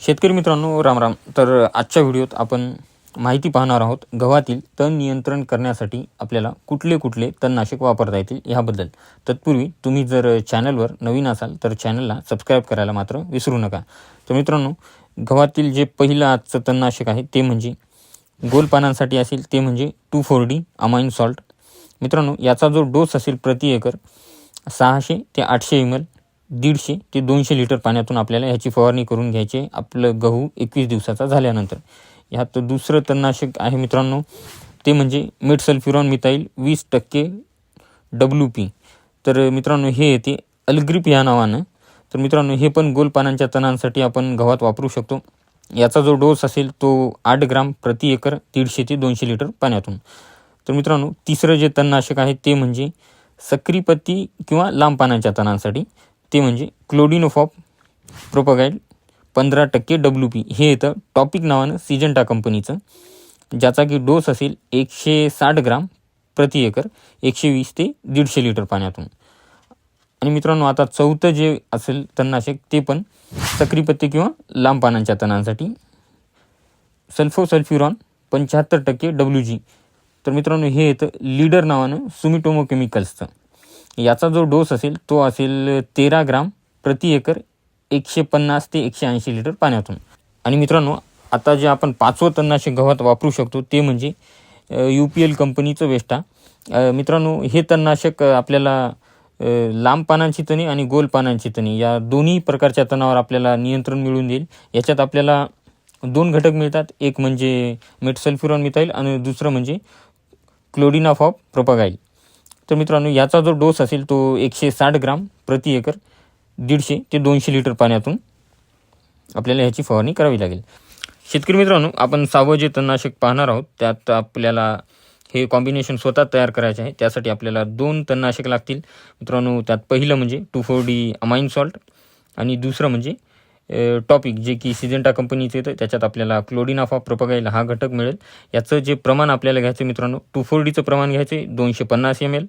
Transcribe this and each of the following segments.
शेतकरी मित्रांनो राम राम. तर आजच्या व्हिडिओत आपण माहिती पाहणार आहोत गव्हातील तण नियंत्रण करण्यासाठी आपल्याला कुठले कुठले तणनाशक वापरता येतील ह्याबद्दल. तत्पूर्वी तुम्ही जर चॅनलवर नवीन असाल तर चॅनलला सबस्क्राईब करायला मात्र विसरू नका. तर मित्रांनो गव्हातील जे पहिलं आजचं तणनाशक आहे ते म्हणजे गोल पानांसाठी असेल ते म्हणजे two four D amine salt. मित्रांनो याचा जो डोस असेल प्रति एकर सहाशे ते आठशे एम एल दीडशे ते दोनशे लिटर पाण्यातून आपल्याला ह्याची फवारणी करून घ्यायची. आपलं गहू एकवीस दिवसाचा झाल्यानंतर. ह्यात दुसरं तणनाशक आहे मित्रांनो ते म्हणजे मिड सल्फ्युरॉन मिथाईल वीस टक्के डब्ल्यू पी तर मित्रांनो हे येते अलग्रीप या नावानं. तर मित्रांनो हे पण गोल पानांच्या तणांसाठी आपण गव्हात वापरू शकतो. याचा जो डोस असेल तो आठ ग्राम प्रति एकर दीडशे ते दोनशे लिटर पाण्यातून. तर मित्रांनो तिसरं जे तणनाशक आहे ते म्हणजे सक्रीपत्ती किंवा लांब पानांच्या तणांसाठी. ते म्हणजे क्लोडिनोफॉप प्रोपगाईड पंधरा टक्के डब्ल्यू पी हे येतं टॉपिक नावानं सिजंटा कंपनीचं ज्याचा की डोस असेल एकशे साठ ग्राम प्रति एकर एकशे वीस ते दीडशे लिटर पाण्यातून. आणि मित्रांनो आता चौथं जे असेल तणनाशक ते पण सक्रीपत्ते किंवा लांब पानांच्या तणांसाठी. सल्फोसल्फ्युरॉन पंच्याहत्तर टक्के डब्ल्यू जी तर मित्रांनो हे येतं लीडर नावानं सुमिटोमो केमिकल्सचं याचा जो डोस असेल तो असेल तेरा ग्राम प्रति एकर एकशे पन्नास ते एकशे ऐंशी लिटर पाण्यातून. आणि मित्रांनो आता जे आपण पाचवं तणनाशक गव्हात वापरू शकतो ते म्हणजे यू पी एल कंपनीचं वेस्टा मित्रांनो हे तणनाशक आपल्याला लांब पानांची तणी आणि गोल पानांची तणी या दोन्ही प्रकारच्या तणावर आपल्याला नियंत्रण मिळून देईल. याच्यात आपल्याला दोन घटक मिळतात. एक म्हणजे मेटसल्फ्युरॉन मिथाईल आणि दुसरं म्हणजे क्लोडिनाफ ऑफ प्रोपागाईल तर मित्रांनो याचा जो डोस असेल तो एकशे साठ ग्राम प्रति एकर दीडशे ते दोनशे लिटर पाण्यातून आपल्याला ह्याची फवारणी करावी लागेल. शेतकरी मित्रांनो आपण सहावं जे तणनाशक पाहणार आहोत त्यात आपल्याला हे कॉम्बिनेशन स्वतः तयार करायचे आहे. त्यासाठी आपल्याला दोन तणनाशक लागतील. मित्रांनो त्यात पहिलं म्हणजे two four D amine salt आणि दुसरं म्हणजे टॉपिक जे की सिजेंटा कंपनीचं येतं त्याच्यात आपल्याला क्लोडिनाफा प्रोपगाईल हा घटक मिळेल. याचं जे प्रमाण आपल्याला घ्यायचं मित्रांनो टू फोर डीचं प्रमाण घ्यायचे दोनशे पन्नास एम एल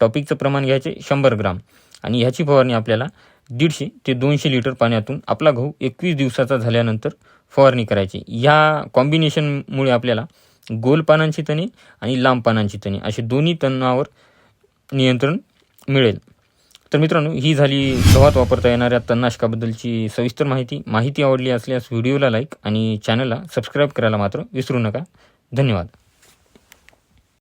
टॉपिकचं प्रमाण घ्यायचे शंभर ग्राम. आणि ह्याची फवारणी आपल्याला दीडशे ते दोनशे लिटर पाण्यातून आपला गहू एकवीस दिवसाचा झाल्यानंतर फवारणी करायची. ह्या कॉम्बिनेशनमुळे आपल्याला गोल पानांची तणी आणि लांब पानांची तणी असे दोन्ही तणावर नियंत्रण मिळेल. तर मित्रांनो ही झाली गव्हात वापरता येणाऱ्या तणनाशकाबद्दलची सविस्तर माहिती. माहिती आवडली असल्यास व्हिडिओला लाईक आणि चॅनलला सबस्क्राईब करायला मात्र विसरू नका. धन्यवाद.